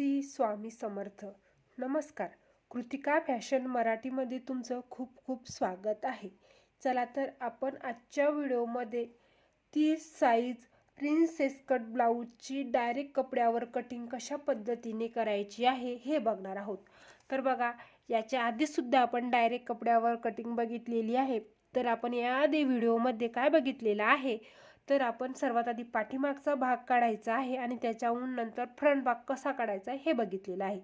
श्री स्वामी समर्थ. नमस्कार. कृतिका फॅशन मराठीमध्ये तुमचं खूप खूप स्वागत आहे. चला तर आपण आजच्या व्हिडिओमध्ये तीस साईज प्रिन्सेस कट ब्लाऊजची डायरेक्ट कपड्यावर कटिंग कशा पद्धतीने करायची आहे हे बघणार आहोत. तर बघा याच्या आधीसुद्धा आपण डायरेक्ट कपड्यावर कटिंग बघितलेली आहे. तर आपण याआधी व्हिडिओमध्ये काय बघितलेलं आहे? तर आपण सर्वात आधी पाठीमागचा भाग काढायचा आहे आणि त्याच्याहून नंतर फ्रंट भाग कसा काढायचा हे बघितलेलं आहे.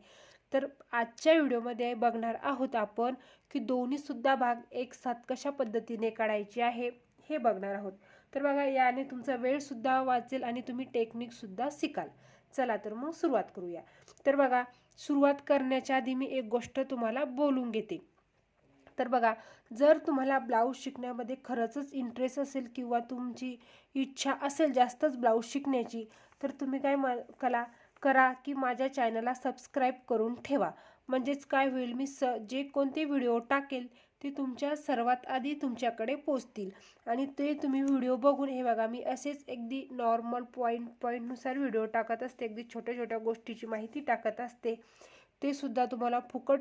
तर आजच्या व्हिडिओमध्ये बघणार आहोत आपण की दोन्हीसुद्धा भाग एक साथ कशा पद्धतीने काढायचे आहे हे बघणार आहोत. तर बघा याने तुमचा वेळसुद्धा वाचेल आणि तुम्ही टेक्निकसुद्धा शिकाल. चला तर मग सुरुवात करूया. तर बघा सुरुवात करण्याच्या आधी मी एक गोष्ट तुम्हाला बोलून घेते. तर बघा जर तुम्हाला ब्लाऊज शिकण्यामध्ये खरंचच इंटरेस्ट असेल किंवा तुमची इच्छा असेल जास्तच ब्लाऊज शिकण्याची तर तुम्ही काय मा कला करा की माझ्या चॅनलला सबस्क्राईब करून ठेवा. म्हणजेच काय होईल मी स जे कोणते व्हिडिओ टाकेल ते तुमच्या सर्वात आधी तुमच्याकडे पोचतील. आणि ते तुम्ही व्हिडिओ बघून हे बघा मी असेच अगदी नॉर्मल पॉईंट पॉईंटनुसार व्हिडिओ टाकत असते. अगदी छोट्या छोट्या गोष्टीची माहिती टाकत असते. ते सुद्धा तुम्हाला फुकट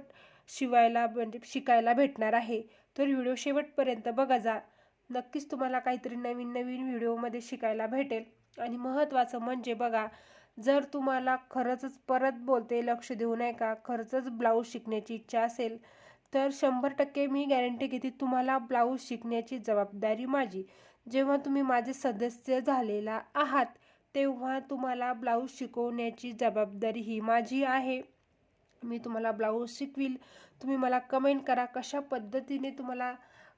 शिवायला म्हणजे शिकायला भेटणार आहे. तर व्हिडिओ शेवटपर्यंत बघा जा. नक्कीच तुम्हाला काहीतरी नवीन नवीन व्हिडिओमध्ये शिकायला भेटेल. आणि महत्त्वाचं म्हणजे बघा जर तुम्हाला खरंचच परत बोलते लक्ष देऊ नये का? खरंचच ब्लाऊज शिकण्याची इच्छा असेल तर शंभर टक्के मी गॅरंटी घेते तुम्हाला ब्लाऊज शिकण्याची जबाबदारी माझी. जेव्हा तुम्ही माझे सदस्य झालेला आहात तेव्हा तुम्हाला ब्लाऊज शिकवण्याची जबाबदारी ही माझी आहे. मी तुम्हाला ब्लाऊज शिकवील. तुम्ही मला कमेंट करा कशा पद्धतीने तुम्हाला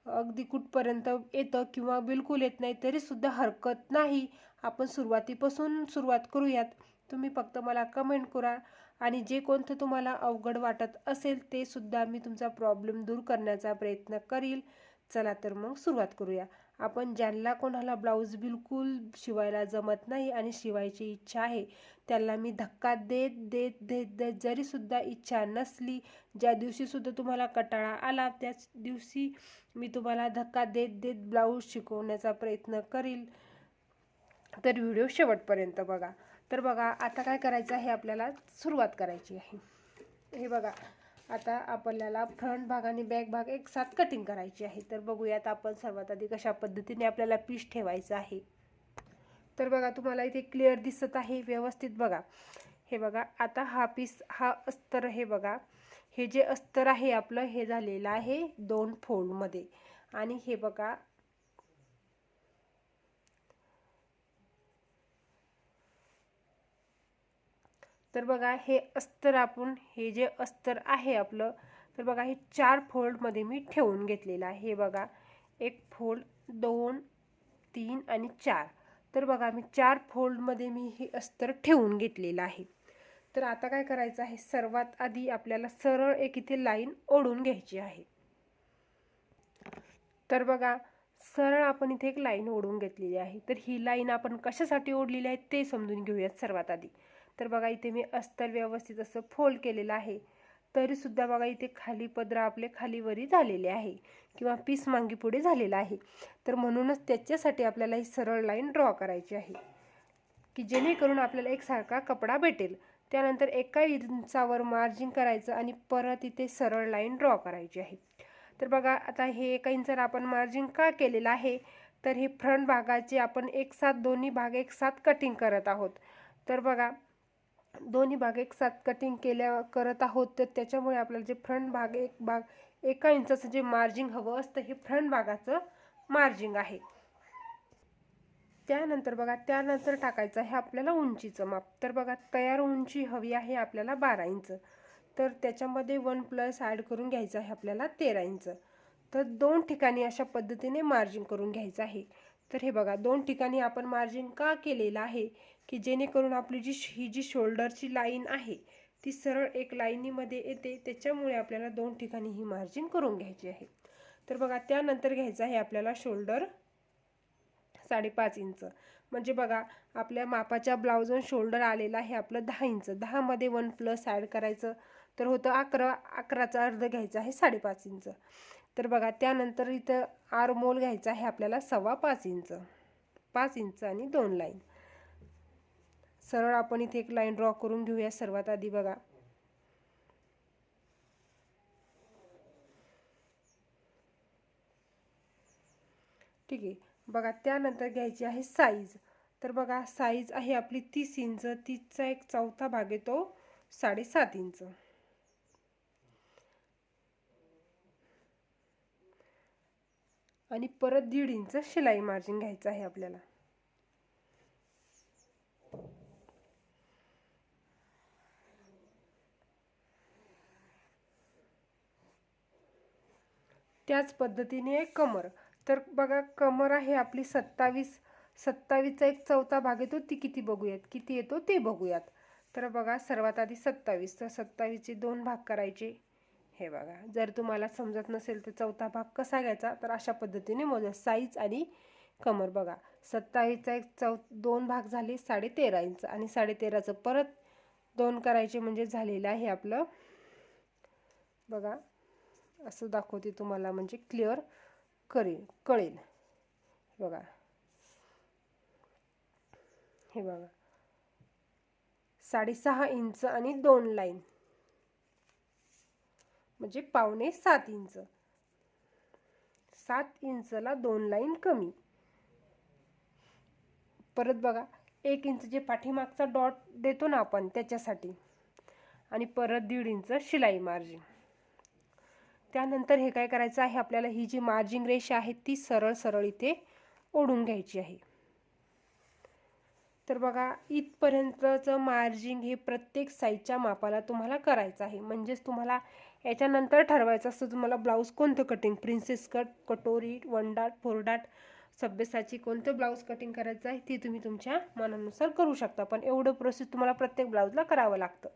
अगदी कुठपर्यंत येतं किंवा बिलकुल येत नाही तरीसुद्धा हरकत नाही. आपण सुरुवातीपासून सुरुवात करूयात. तुम्ही फक्त मला कमेंट करा आणि जे कोणतं तुम्हाला अवघड वाटत असेल ते सुद्धा मी तुमचा प्रॉब्लेम दूर करण्याचा प्रयत्न करील. चला तर मग सुरुवात करूया. आपण ज्यांना कोणाला ब्लाऊज बिलकुल शिवायला जमत नाही आणि शिवायची इच्छा आहे त्याला मी धक्का देत देत देत देत जरीसुद्धा इच्छा नसली ज्या दिवशीसुद्धा तुम्हाला कटाळा आला त्याच दिवशी मी तुम्हाला धक्का देत देत ब्लाऊज शिकवण्याचा प्रयत्न करील. तर व्हिडिओ शेवटपर्यंत बघा. तर बघा आता काय करायचं आहे? आपल्याला सुरुवात करायची आहे. हे बघा. आता आपल्याला फ्रंट भाग आणि बॅक भाग एक साथ कटिंग करायची आहे. तर बघूयात आपण सर्वात आधी कशा पद्धतीने आपल्याला पीस ठेवायचं आहे. तर बघा तुम्हाला इथे क्लिअर दिसत आहे व्यवस्थित बघा. हे बघा आता हा पीस हा अस्तर हे बघा. हे जे अस्तर आहे आपलं हे झालेलं आहे दोन फोल्डमध्ये आणि हे बघा तर बघा हे अस्तर आपण हे जे अस्तर आहे आपलं तर बघा हे चार फोल्डमध्ये मी ठेवून घेतलेलं आहे. हे बघा एक फोल्ड दोन तीन आणि चार. तर बघा मी चार फोल्डमध्ये मी हे अस्तर ठेवून घेतलेलं आहे. तर आता काय करायचं आहे? सर्वात आधी आपल्याला सरळ एक इथे लाईन ओढून घ्यायची आहे. तर बघा सरळ आपण इथे एक लाईन ओढून घेतलेली आहे. तर ही लाईन आपण कशासाठी ओढलेली आहे ते समजून घेऊयात सर्वात आधी. तर बघा इथे मी अस्तर व्यवस्थित असं फोल्ड केलेलं आहे. तरीसुद्धा बघा इथे खाली पदरा आपले खालीवरी झालेले आहे किंवा पीस मांगी पुढे झालेला आहे. तर म्हणूनच त्याच्यासाठी आपल्याला ही सरळ लाईन ड्रॉ करायची आहे. की जेणेकरून आपल्याला एकसारखा कपडा भेटेल. त्यानंतर एका इंचावर मार्जिन करायचं आणि परत इथे सरळ लाईन ड्रॉ करायची आहे. तर बघा आता हे एका इंचावर आपण मार्जिन का केलेलं आहे? तर हे फ्रंट भागाचे आपण एक साथ दोन्ही भाग एक साथ कटिंग करत आहोत. तर बघा दोन्ही भाग एक साथ कटिंग केल्या करत आहोत तर त्याच्यामुळे आपल्याला जे फ्रंट भाग एक भाग एका इंचाचं जे मार्जिंग हवं असतं हे फ्रंट भागाचं मार्जिंग आहे. त्यानंतर बघा त्यानंतर टाकायचं आहे आपल्याला उंचीचं माप. तर बघा तयार उंची हवी आहे आपल्याला बारा इंच तर त्याच्यामध्ये वन प्लस ॲड करून घ्यायचं आहे आपल्याला तेरा इंच तर दोन ठिकाणी अशा पद्धतीने मार्जिंग करून घ्यायचं आहे. तर हे बघा दोन ठिकाणी आपण मार्जिन का केलेलं आहे? की जेणेकरून आपली जी ही जी शोल्डरची लाईन आहे ती सरळ एक लाईनीमध्ये येते. त्याच्यामुळे आपल्याला दोन ठिकाणी ही मार्जिन करून घ्यायची आहे. तर बघा त्यानंतर घ्यायचं आहे आपल्याला शोल्डर साडेपाच इंच. म्हणजे बघा आपल्या मापाच्या ब्लाऊजवर शोल्डर आलेला आहे आपलं दहा इंच. दहामध्ये वन प्लस ॲड करायचं. तर होतं अकरा अकराचा अर्ध घ्यायचा आहे साडेपाच इंच. तर बघा त्यानंतर इथं आरमोल घ्यायचा आहे आपल्याला सव्वा पाच इंच पाच इंच आणि दोन लाईन. सरळ आपण इथे एक लाईन ड्रॉ करून घेऊया सर्वात आधी बघा. ठीक आहे. बघा त्यानंतर घ्यायची आहे साईज. तर बघा साईज आहे आपली तीस इंच तीसचा एक चौथा भाग येतो साडेसात इंच. आणि परत दीड इंच शिलाई मार्जिन घ्यायचं आहे आपल्याला. त्याच पद्धतीने कमर. तर बघा कमर आहे आपली सत्तावीस सत्तावीसचा एक चौथा भाग येतो ती किती बघूयात? किती येतो ते बघूयात. तर बघा सर्वात आधी सत्तावीस. तर सत्तावीसचे दोन भाग करायचे. हे बघा जर तुम्हाला समजत नसेल तर चौथा भाग कसा घ्यायचा तर अशा पद्धतीने मोजा. साईज आणि कमर बघा. सत्तावीसचा एक चौ दोन भाग झाले साडे तेरा इंच आणि साडे तेराचं परत दोन करायचे म्हणजे झालेलं आहे आपलं. बघा असं दाखवते तुम्हाला म्हणजे क्लिअर करेल कळेल. बघा. हे बघा. साडेसहा इंच आणि दोन लाईन. म्हणजे पावणे सात इंच. सात इंचला दोन लाईन कमी. परत बघा एक इंच जे पाठीमागचा डॉट देतो ना आपण त्याच्यासाठी. आणि परत दीड इंच शिलाई मार्जिन. त्यानंतर हे काय करायचं आहे आपल्याला ही जी मार्जिंग रेषा आहे ती सरळ सरळ इथे ओढून घ्यायची आहे. तर बघा इथपर्यंतचं मार्जिंग हे प्रत्येक साईजच्या मापाला तुम्हाला करायचं आहे. म्हणजेच तुम्हाला याच्यानंतर ठरवायचं असतं तुम्हाला ब्लाऊज कोणतं कटिंग प्रिन्सेस कट कटोरी वन डाट फोर डाट सभ्यसाची कोणतं ब्लाऊज कटिंग करायचं आहे ते तुम्ही तुमच्या मनानुसार करू शकता. पण एवढं प्रोसेस तुम्हाला प्रत्येक ब्लाऊजला करावं लागतं.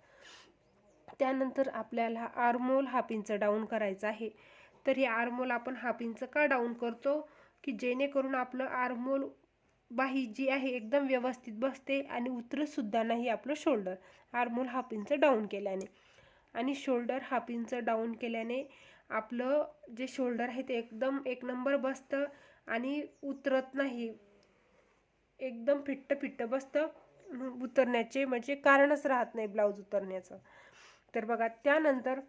त्यानंतर आपल्याला आर्मोल हाफ डाऊन करायचं आहे. तर हे आर्मोल आपण हाफ का डाऊन करतो? की जेणेकरून आपलं आर्मोल बाही जी आहे एकदम व्यवस्थित बसते आणि उतरतसुद्धा नाही आपलं शोल्डर आर्मोल हाफ डाऊन केल्याने. आणि शोल्डर हाफ इंच डाऊन केल्याने आपलं जे शोल्डर आहे ते एकदम एक नंबर बसतं आणि उतरत नाही. एकदम फिट्ट फिट्ट बसतं उतरण्याचे म्हणजे कारणच राहत नाही ब्लाऊज उतरण्याचं. तर बघा त्यानंतर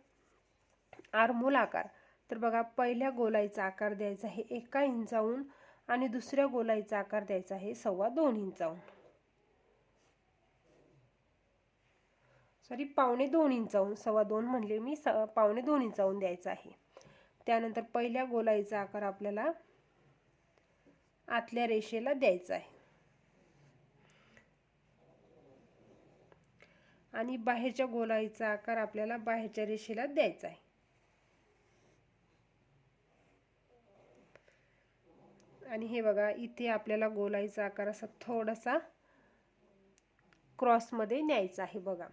आरमोल आकार. तर बघा पहिल्या गोलाईचा आकार द्यायचा आहे एका इंचाहून आणि दुसऱ्या गोलाईचा आकार द्यायचा आहे सव्वा दोन इंचाहून. सॉरी पावणे दोन इंचाहून सव्वा दोन म्हणले मी स पावणे दोन इंचाहून द्यायचा आहे. त्यानंतर पहिल्या गोलाईचा आकार आपल्याला आतल्या रेषेला द्यायचा आहे. आणि बाहेरच्या गोलाईचा आकार आपल्याला बाहेरच्या रेषेला द्यायचा आहे. आणि हे बघा इथे आपल्याला गोलाईचा आकार असा थोडासा क्रॉसमध्ये न्यायचा आहे बघा.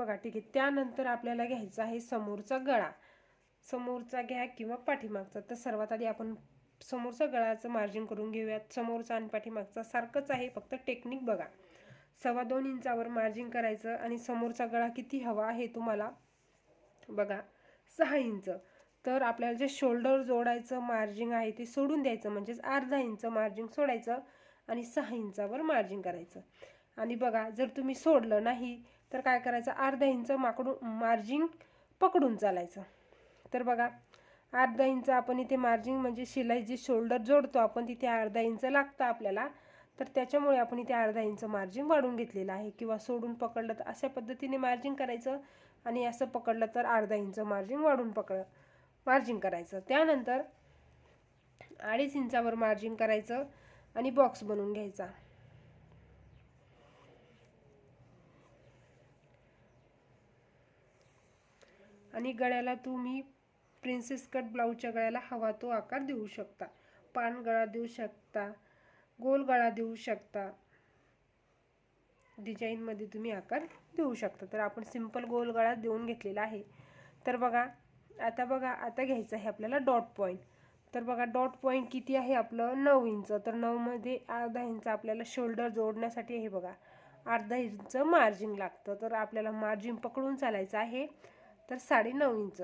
बघा ठीक आहे. त्यानंतर आपल्याला घ्यायचा आहे समोरचा गळा. समोरचा घ्या किंवा पाठीमागचा. तर सर्वात आधी आपण समोरचा गळाचं मार्जिन करून घेऊयात. समोरचा आणि पाठीमागचा सारखंच आहे फक्त टेक्निक बघा. सव्वा दोन इंचावर मार्जिन करायचं आणि समोरचा गळा किती हवा आहे तुम्हाला बघा. सहा इंच. तर आपल्याला जे शोल्डर जोडायचं मार्जिन आहे ते सोडून द्यायचं. म्हणजेच अर्धा इंच मार्जिन सोडायचं आणि सहा इंचावर मार्जिन करायचं. आणि बघा जर तुम्ही सोडलं नाही तर काय करायचं? अर्धा इंच माकडून मार्जिन पकडून चालायचं. तर बघा अर्धा इंच आपण इथे मार्जिन म्हणजे शिलाई जी शोल्डर जोडतो आपण तिथे अर्धा इंच लागतं आपल्याला. तर त्याच्यामुळे आपण इथे अर्धा इंच मार्जिन वाढून घेतलेलं आहे. किंवा सोडून पकडलं तर अशा पद्धतीने मार्जिन करायचं. आणि असं पकडलं तर अर्धा इंच मार्जिन वाढून पकड मार्जिन करायचं. त्यानंतर अडीच इंचावर मार्जिन करायचं. आणि बॉक्स बनवून घ्यायचा. आणि गळ्याला तुम्ही प्रिन्सेस कट ब्लाऊजच्या गळ्याला हवा तो आकार देऊ शकता. पान गळा देऊ शकता गोल गळा देऊ शकता. डिझाईनमध्ये तुम्ही आकार देऊ शकता. तर आपण सिंपल गोल गळा देऊन घेतलेला आहे. तर बघा आता बघा आता घ्यायचं आहे आपल्याला डॉट पॉईंट तर बघा डॉट पॉईंट किती आहे आपलं? नऊ इंच. तर नऊमध्ये अर्धा इंच आपल्याला शोल्डर जोडण्यासाठी आहे बघा. अर्धा इंच मार्जिन लागतं. तर आपल्याला मार्जिन पकडून चालायचं आहे. तर साडे नऊ इंच.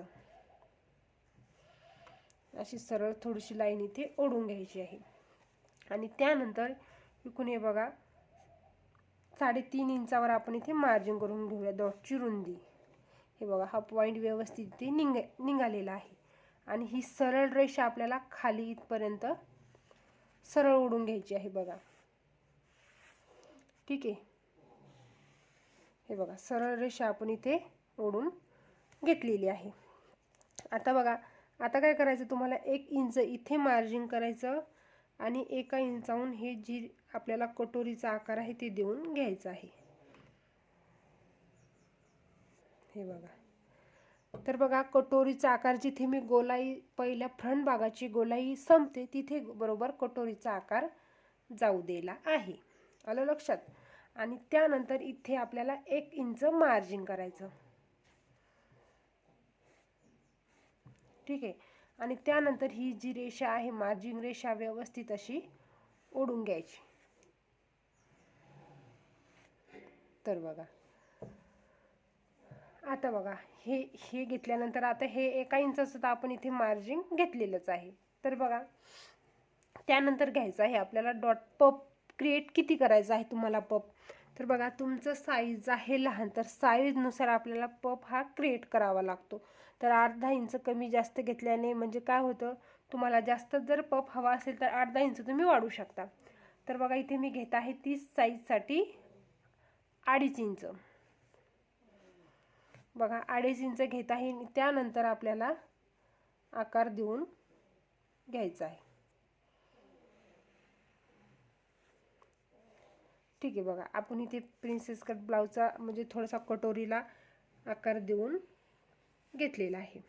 अशी सरळ थोडीशी लाईन इथे ओढून घ्यायची आहे. आणि त्यानंतर इकून हे बघा साडेतीन इंचावर आपण इथे मार्जिन करून घेऊया. डॉटची रुंदी हे बघा हा पॉईंट व्यवस्थित इथे निंग निघालेला आहे. आणि ही सरळ रेषा आपल्याला खाली इथपर्यंत सरळ ओढून घ्यायची आहे बघा. ठीक आहे? हे बघा सरळ रेषा आपण इथे ओढून घेतलेली आहे. आता बघा आता काय करायचं? तुम्हाला एक इंच इथे मार्जिन करायचं आणि एका इंचाहून हे जी आपल्याला कटोरीचा आकार आहे ते देऊन घ्यायचं आहे. हे बघा. तर बघा कटोरीचा आकार जिथे मी गोलाई पहिल्या फ्रंट भागाची गोलाई संपते तिथे बरोबर कटोरीचा आकार जाऊ दिला आहे. आलं लक्षात? आणि त्यानंतर इथे आपल्याला एक इंच मार्जिन करायचं. ठीक आहे. आणि त्यानंतर ही जी रेषा आहे मार्जिन रेषा व्यवस्थित अशी ओढून घ्यायची. तर बघा. आता बघा हे हे घेतल्यानंतर आता हे एका इंचाचं तर आपण इथे मार्जिन घेतलेलंच आहे. तर बघा त्यानंतर घ्यायचं आहे आपल्याला डॉट पप क्रिएट किती करायचं आहे तुम्हाला पप? तर बघा तुमचं साईज आहे लहान तर साईजनुसार आपल्याला पप हा क्रिएट करावा लागतो. तर अर्धा इंच कमी जास्त घेतल्याने म्हणजे काय होतं तुम्हाला जास्त जर पप हवा असेल तर अर्धा इंच तुम्ही वाढू शकता. तर बघा इथे मी घेत आहे तीस साईजसाठी अडीच इंच बघा अडीच इंच घेत आहे त्यानंतर आपल्याला आकार देऊन घ्यायचा आहे. ठीक आहे बघा. आपण इथे प्रिन्सेस कट ब्लाऊजचा म्हणजे थोडासा कटोरीला आकार देऊन घेतलेला आहे.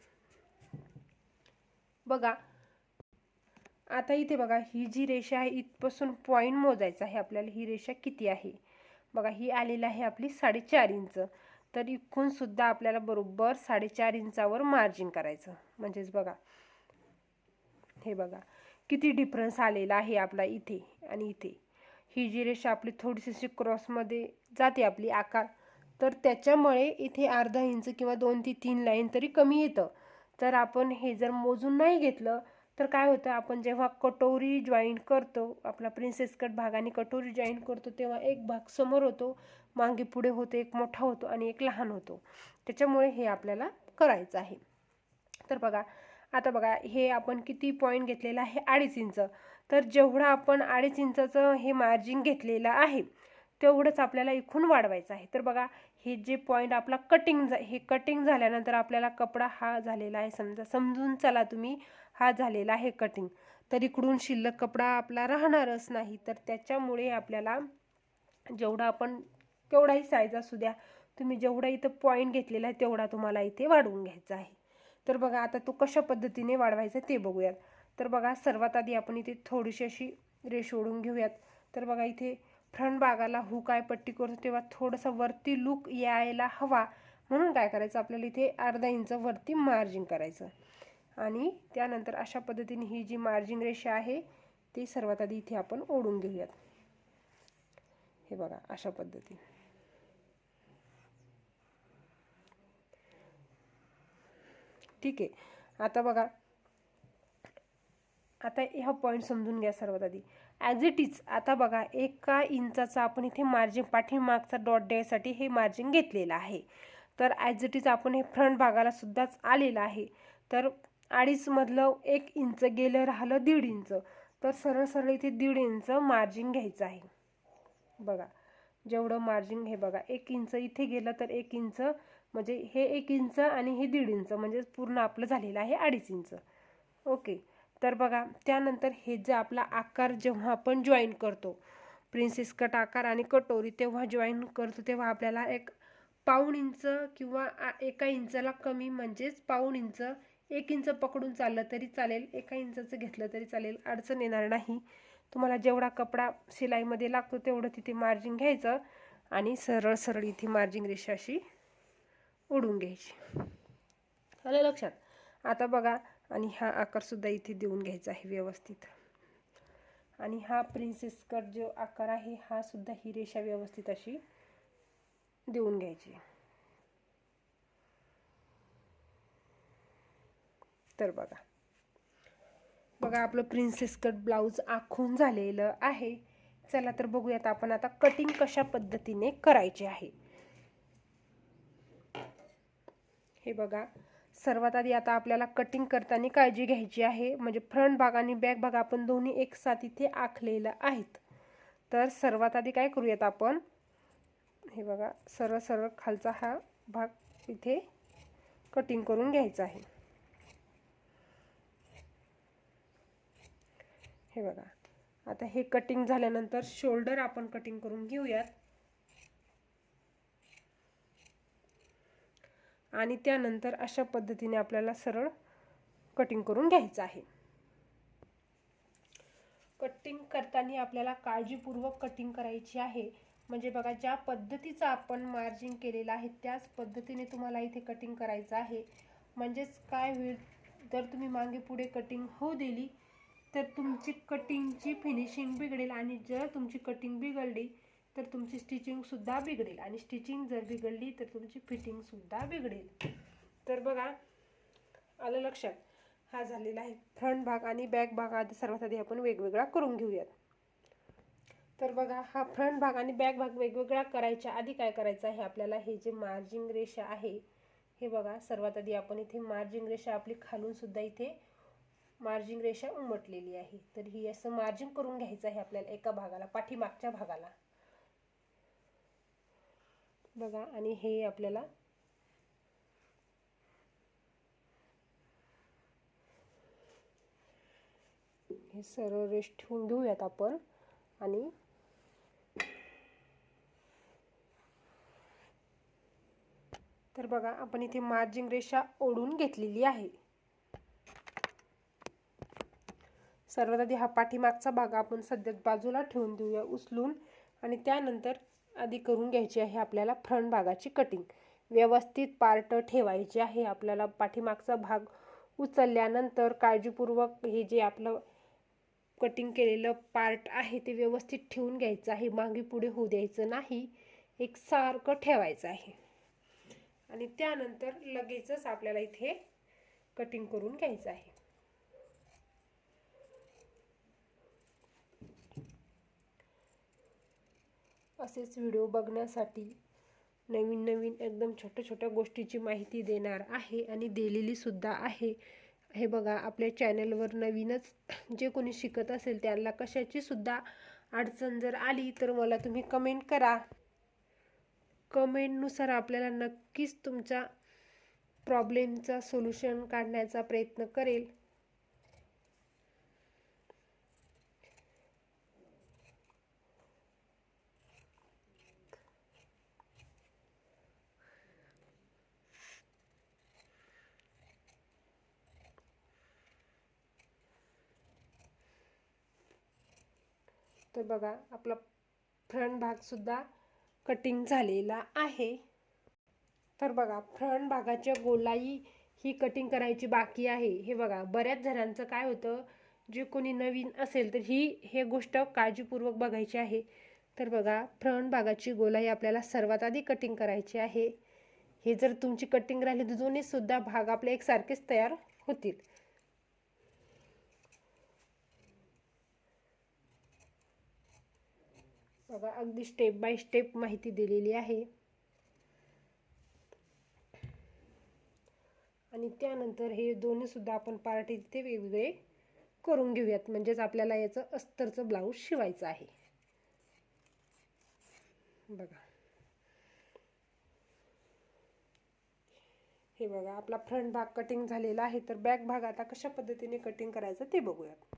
बघा. आता इथे बघा ही जी रेषा आहे इथपासून पॉईंट मोजायचा आहे आपल्याला. ही रेषा किती आहे? बघा ही आलेली आहे आपली साडेचार इंच. तर इथून सुद्धा आपल्याला बरोबर साडेचार इंचावर मार्जिन करायचं. म्हणजेच बघा. हे बघा. किती डिफरन्स आलेला आहे आपला इथे आणि इथे. ही जी रेषा आपली थोडीशी क्रॉसमध्ये जाते आपली आकार तर त्याच्यामुळे इथे अर्धा इंच किंवा दोन ते तीन लाईन तरी कमी येतं. तर आपण हे जर मोजून नाही घेतलं तर काय होतं? आपण जेव्हा कटोरी जॉईन करतो आपला प्रिन्सेस कट भागाने कटोरी जॉईन करतो तेव्हा एक भाग समोर होतो मागे पुढे होतो एक मोठा होतो आणि एक लहान होतो. त्याच्यामुळे हे आपल्याला करायचं आहे. तर बघा आता बघा हे आपण किती पॉईंट घेतलेलं आहे? अडीच इंच तर जेवढं आपण अडीच इंचाचं हे मार्जिन घेतलेलं आहे तेवढंच आपल्याला इकून वाढवायचं आहे. तर बघा हे जे पॉईंट आपला कटिंग हे कटिंग झाल्यानंतर आपल्याला कपडा हा झालेला आहे समजा. समजून चला तुम्ही हा झालेला आहे कटिंग तर इकडून शिल्लक कपडा आपला राहणारच नाही. तर त्याच्यामुळे आपल्याला जेवढा आपण केवढाही साईज असू द्या तुम्ही जेवढा इथं पॉईंट घेतलेला आहे तेवढा तुम्हाला इथे वाढवून घ्यायचा आहे. तर बघा आता तो कशा पद्धतीने वाढवायचा ते बघूयात. तर बघा सर्वात आधी आपण इथे थोडीशी अशी रेष ओढून घेऊयात. तर बघा इथे फ्रंट भागाला हुक आहे पट्टी करतो तेव्हा थोडंसं वरती लुक यायला हवा. म्हणून काय करायचं? आपल्याला इथे अर्धा इंच वरती मार्जिन करायचं. आणि त्यानंतर अशा पद्धतीने ही जी मार्जिन रेषा आहे ती सर्वात आधी इथे आपण ओढून घेऊयात. हे बघा अशा पद्धतीने. ठीक आहे. आता बघा आता हा पॉईंट समजून घ्या सर्वात आधी. ॲज इट इज आता बघा एका इंचाचा आपण इथे मार्जिन पाठीमागचा डॉट द्यायसाठी हे मार्जिन घेतलेलं आहे. तर ॲज इट इज आपण हे फ्रंट भागाला सुद्धाच आलेलं आहे. तर अडीचमधलं एक इंच गेलं राहिलं दीड इंच. तर सरळ सरळ इथे दीड इंच मार्जिन घ्यायचं आहे. बघा जेवढं मार्जिन हे बघा एक इंच इथे गेलं तर एक इंच म्हणजे हे एक इंच आणि हे दीड इंच म्हणजे पूर्ण आपलं झालेलं आहे अडीच इंच. ओके तर बघा त्यानंतर हे जे आपला आकार जेव्हा आपण जॉईन करतो प्रिन्सेस कट आकार आणि कटोरी तेव्हा जॉईन करतो तेव्हा आपल्याला एक पाऊण इंच किंवा एका इंचाला कमी म्हणजेच पाऊण इंच एक इंच पकडून चाललं तरी चालेल एका इंचाचं घेतलं तरी चालेल अडचण येणार नाही. तुम्हाला जेवढा कपडा शिलाईमध्ये लागतो तेवढं तिथे मार्जिन घ्यायचं आणि सरळ सरळ इथे मार्जिन रेषा अशी ओढून घ्यायची. आलं लक्षात? आता बघा आणि हा आकारसुद्धा इथे देऊन घ्यायचा आहे व्यवस्थित. आणि हा प्रिन्सेस कट जो आकार आहे हा सुद्धा ही रेषा व्यवस्थित अशी देऊन घ्यायची. तर बघा. बघा आपलं प्रिन्सेस कट ब्लाऊज आखून झालेलं आहे. चला तर बघूयात आपण आता कटिंग कशा पद्धतीने करायचे आहे. हे बघा. सर्वात आधी आता आपल्याला कटिंग करताना काळजी घ्यायची आहे. म्हणजे फ्रंट भाग आणि बॅक भाग आपण दोन्ही एक साथ इथे आखलेलं आहेत. तर सर्वात आधी काय करूयात आपण? हे बघा सरळ सरळ खालचा हा भाग इथे कटिंग करून घ्यायचा आहे. हे बघा आता हे कटिंग झाल्यानंतर शोल्डर आपण कटिंग करून घेऊयात. आणि त्यानंतर अशा पद्धतीने आपल्याला सरळ कटिंग करून घ्यायचं आहे. कटिंग करताना आपल्याला काळजीपूर्वक कटिंग करायची आहे. म्हणजे बघा ज्या पद्धतीचं आपण मार्जिन केलेलं आहे त्याच पद्धतीने तुम्हाला इथे कटिंग करायचं आहे. म्हणजेच काय होईल जर तुम्ही मागे पुढे कटिंग होऊ दिली तर तुमची कटिंगची फिनिशिंग बिघडेल आणि जर तुमची कटिंग बिघडली तर तुमची स्टिचिंगसुद्धा बिघडेल. आणि स्टिचिंग जर बिघडली तर तुमची फिटिंगसुद्धा बिघडेल. तर बघा आलं लक्षात? हा झालेला आहे फ्रंट भाग आणि बॅक भाग. आधी सर्वात आधी आपण वेगवेगळा करून घेऊयात. तर बघा हा फ्रंट भाग आणि बॅक भाग वेगवेगळा करायच्या आधी काय करायचं आहे आपल्याला? हे जे मार्जिंग रेषा आहे हे बघा सर्वात आधी आपण इथे मार्जिंग रेषा आपली खालूनसुद्धा इथे मार्जिंग रेषा उमटलेली आहे. तर ही असं मार्जिंग करून घ्यायचं आहे आपल्याला एका भागाला पाठीमागच्या भागाला. बघा आणि हे आपल्याला हे सरळ रेष ठेवून घेऊयात आपण. आणि तर बघा आपण इथे मार्जिंग रेषा ओढून घेतलेली आहे. सर्वात आधी हा पाठीमागचा भाग आपण सध्या बाजूला ठेवून देऊया उचलून. आणि त्यानंतर आधी करून घ्यायची आहे आपल्याला फ्रंट भागाची कटिंग व्यवस्थित पार्ट ठेवायचे आहे आपल्याला. पाठीमागचा भाग उचलल्यानंतर काळजीपूर्वक हे जे आपलं कटिंग केलेलं पार्ट आहे ते व्यवस्थित ठेवून घ्यायचं आहे. मागे पुढे होऊ द्यायचं नाही. एक सारखं ठेवायचं आहे. आणि त्यानंतर लगेचच आपल्याला इथे कटिंग करून घ्यायचं आहे. असेच व्हिडिओ बघण्यासाठी नवीन नवीन एकदम छोट्या छोट्या गोष्टीची माहिती देणार आहे आणि दिलेलीसुद्धा आहे. हे बघा आपल्या चॅनलवर नवीनच जे कोणी शिकत असेल त्यांना कशाचीसुद्धा अडचण जर आली तर मला तुम्ही कमेंट करा. कमेंटनुसार आपल्याला नक्कीच तुमच्या प्रॉब्लेमचा सोल्युशन काढण्याचा प्रयत्न करेल. तर बघा आपला फ्रंट भागसुद्धा कटिंग झालेला आहे. तर बघा फ्रंट भागाच्या गोलाई ही कटिंग करायची बाकी आहे. हे बघा बऱ्याच जणांचं काय होतं जे कोणी नवीन असेल तर ही हे गोष्ट काळजीपूर्वक बघायची आहे. तर बघा फ्रंट भागाची गोलाई आपल्याला सर्वात आधी कटिंग करायची आहे. हे जर तुमची कटिंग राहिली तर दोन्हीसुद्धा भाग आपले एकसारखेच तयार होतील. बघा अगदी स्टेप बाय स्टेप माहिती दिलेली आहे. आणि त्यानंतर हे दोन्ही सुद्धा आपण पार्ट तिथे वेगवेगळे करून घेऊयात. म्हणजेच आपल्याला याचं अस्तरचं ब्लाऊज शिवायचं आहे. बघा. हे बघा आपला फ्रंट भाग कटिंग झालेला आहे. तर बॅक भाग आता कशा पद्धतीने कटिंग करायचं ते बघूयात.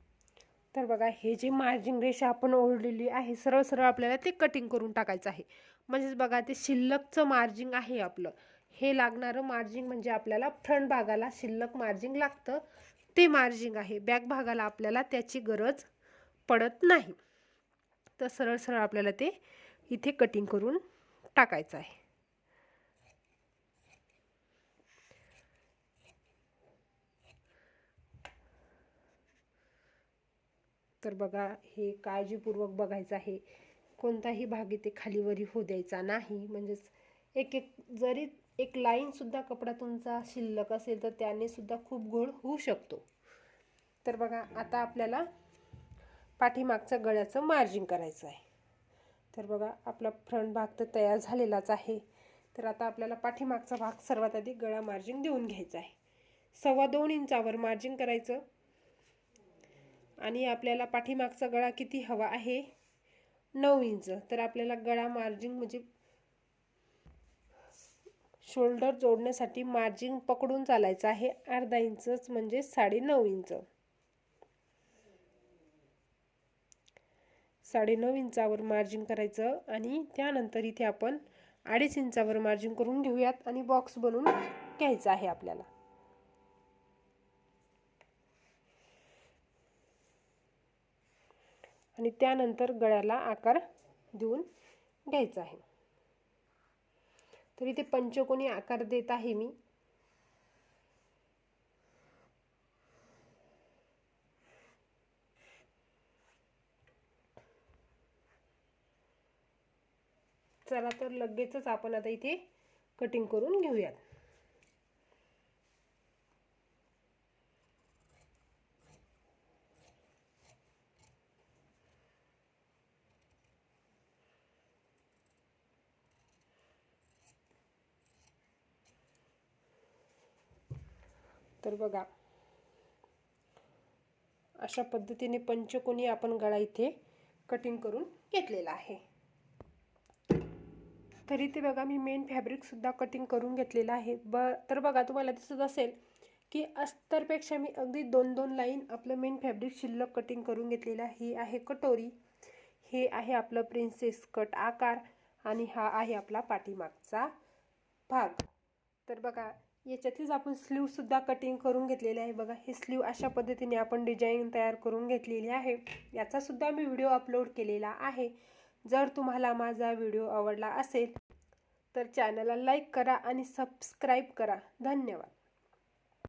तर बघा हे जे मार्जिंग रेषा आपण ओढलेली आहे सरळ सरळ आपल्याला ते कटिंग करून टाकायचं आहे. म्हणजेच बघा ते शिल्लकचं मार्जिंग आहे आपलं. हे लागणारं मार्जिंग म्हणजे आपल्याला फ्रंट भागाला शिल्लक मार्जिंग लागतं. ते मार्जिंग आहे. बॅक भागाला आपल्याला त्याची गरज पडत नाही. तर सरळ सरळ आपल्याला ते इथे कटिंग करून टाकायचं आहे. तर बघा हे काळजीपूर्वक बघायचं आहे. कोणताही भाग इथे खालीवरी होऊ द्यायचा नाही. म्हणजेच एक एक जरी एक लाईनसुद्धा कपडा तुमचा शिल्लक असेल तर त्याने सुद्धा खूप गोळ होऊ शकतो. तर बघा आता आपल्याला पाठीमागचं गळ्याचं मार्जिन करायचं आहे. तर बघा आपला फ्रंट भाग तर तयार झालेलाच आहे. तर आता आपल्याला पाठीमागचा भाग सर्वात आधी गळा मार्जिन देऊन घ्यायचा आहे. सव्वा दोन इंचावर मार्जिन करायचं. आणि आपल्याला पाठीमागचा गळा किती हवा आहे? नऊ इंच. तर आपल्याला गळा मार्जिन म्हणजे शोल्डर जोडण्यासाठी मार्जिन पकडून चालायचं आहे. अर्धा इंचच म्हणजे साडे नऊ इंच. साडेनऊ इंचावर मार्जिन करायचं आणि त्यानंतर इथे आपण अडीच इंचावर मार्जिन करून घेऊयात आणि बॉक्स बनवून घ्यायचा आहे आपल्याला. आणि त्यानंतर गळ्याला आकार देऊन घ्यायचा आहे. तर इथे पंचकोनी आकार देत आहे मी. चला तर लगेचच आपण आता इथे कटिंग करून घेऊयात. तर बघा. अशा पद्धतीने पंचकोनी आपण गळा इथे कटिंग करून घेतलेला आहे. तरी ते बघा मी मेन फॅब्रिकसुद्धा कटिंग करून घेतलेलं आहे. ब तर बघा तुम्हाला दिसत असेल की अस्तरपेक्षा मी अगदी दोन दोन लाईन आपलं मेन फॅब्रिक शिल्लक कटिंग करून घेतलेलं आहे. ही आहे कटोरी. हे आहे आपलं प्रिन्सेस कट आकार आणि हा आहे आपला पाठीमागचा भाग. तर बघा याच्यातलीच आपण स्लीवसुद्धा कटिंग करून घेतलेले आहे. बघा हे स्लीव अशा पद्धतीने आपण डिझाईन तयार करून घेतलेली आहे. याचासुद्धा मी व्हिडिओ अपलोड केलेला आहे. जर तुम्हाला माझा व्हिडिओ आवडला असेल तर चॅनलला लाईक करा आणि सबस्क्राईब करा. धन्यवाद.